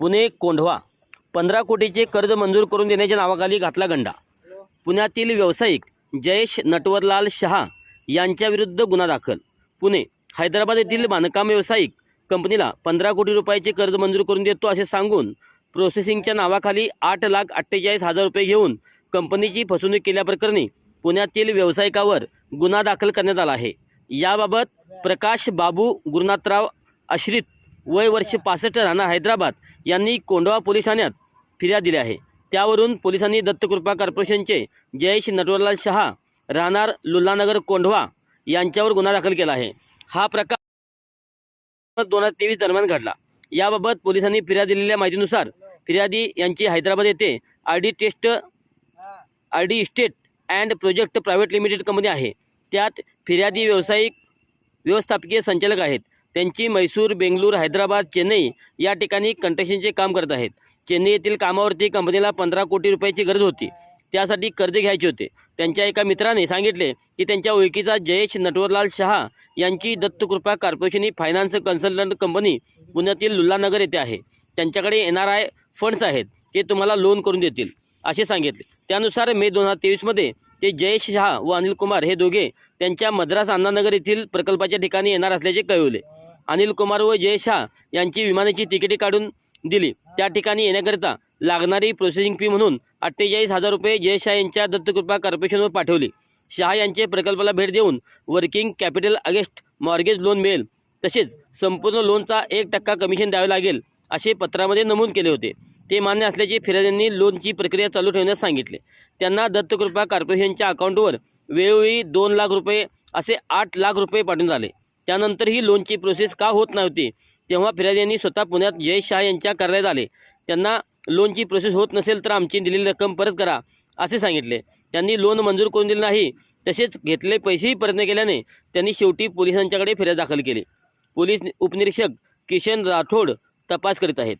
पुणे कोंढवा. पंधरा कोटीचे कर्ज मंजूर करून देण्याच्या नावाखाली घातला गंडा. पुण्यातील व्यावसायिक जयेश नटवरलाल शहा यांच्याविरुद्ध गुन्हा दाखल. पुणे हैदराबाद येथील बांधकाम व्यावसायिक कंपनीला पंधरा कोटी रुपयाचे कर्ज मंजूर करून देतो असे सांगून प्रोसेसिंगच्या नावाखाली आठ लाख अठ्ठेचाळीस हजार रुपये घेऊन कंपनीची फसवणूक केल्याप्रकरणी पुण्यातील व्यावसायिकावर गुन्हा दाखल करण्यात आला आहे. याबाबत प्रकाश बाबू गुरुनाथराव आश्रित वय वर्ष पासष्ट राहणार हैदराबाद यांनी कोंढवा पोलीस ठाण्यात फिर्याद दिली आहे. त्यावरून पोलिसांनी दत्तकृपा कॉर्पोरेशनचे जयेश नटवरलाल शहा राहणार लुल्लानगर कोंढवा यांच्यावर गुन्हा दाखल केला आहे. हा प्रकार दोन हजार तेवीस दरम्यान घडला. याबाबत पोलिसांनी फिर्याद दिलेल्या माहितीनुसार फिर्यादी यांची हैदराबाद येथे R D test R D estate and project private limited company आहे. त्यात फिर्यादी व्यावसायिक व्यवस्थापकीय संचालक आहेत. त्यांची मैसूर बेंगलूर हैदराबाद चेन्नई या ठिकाणी कंट्रक्शनचे काम करत आहेत. चेन्नई येथील कामावरती कंपनीला पंधरा कोटी रुपयाची गरज होती. त्यासाठी कर्ज घ्यायचे होते. त्यांच्या एका मित्राने सांगितले की त्यांच्या ओळखीचा जयेश नटवरलाल शहा यांची दत्तकृपा कॉर्पोरेशन ही फायनान्स कन्सल्टंट कंपनी पुण्यातील लुल्लानगर येथे आहे. त्यांच्याकडे एन आर आय फंड्स आहेत. ते तुम्हाला लोन करून देतील असे सांगितले. त्यानुसार मे दोन हजार तेवीसमध्ये ते जयेश शहा व अनिल कुमार हे दोघे त्यांच्या मद्रास अण्णानगर येथील प्रकल्पाच्या ठिकाणी येणार असल्याचे कळवले. अनिल कुमार व जय शहा यांची विमानाची तिकिटे काढून दिली. त्या ठिकाणी येण्याकरिता लागणारी प्रोसेसिंग फी म्हणून अठ्ठेचाळीस हजार रुपये जय शाह यांच्या दत्तकृपा कॉर्पोरेशनवर पाठवली. शहा यांचे प्रकल्पाला भेट देऊन working capital against mortgage loan मिळेल. तसेच संपूर्ण लोनचा एक टक्का कमिशन द्यावे लागेल असे पत्रामध्ये नमूद केले होते. ते मान्य असल्याचे फिर्याद्यांनी लोनची प्रक्रिया चालू ठेवण्यास सांगितले. त्यांना दत्तकृपा कॉर्पोरेशनच्या अकाउंटवर वेळोवेळी दोन लाख रुपये असे आठ लाख रुपये पाठवून झाले. त्यानंतर ही लोनची प्रोसेस का होत नव्हती? तेव्हा फिर्याद्यांनी स्वतः पुण्यात जयेश शाह यांच्या कार्यालयात आले. त्यांना लोनची प्रोसेस होत नसेल तर आमची दिलेली रक्कम परत करा असे सांगितले. त्यांनी लोन मंजूर करून दिले नाही तसेच घेतले पैसेही परत न केल्याने त्यांनी शेवटी पोलिसांच्याकडे फिर्याद दाखल केली. पोलीस उपनिरीक्षक किशन राठोड तपास करीत आहेत.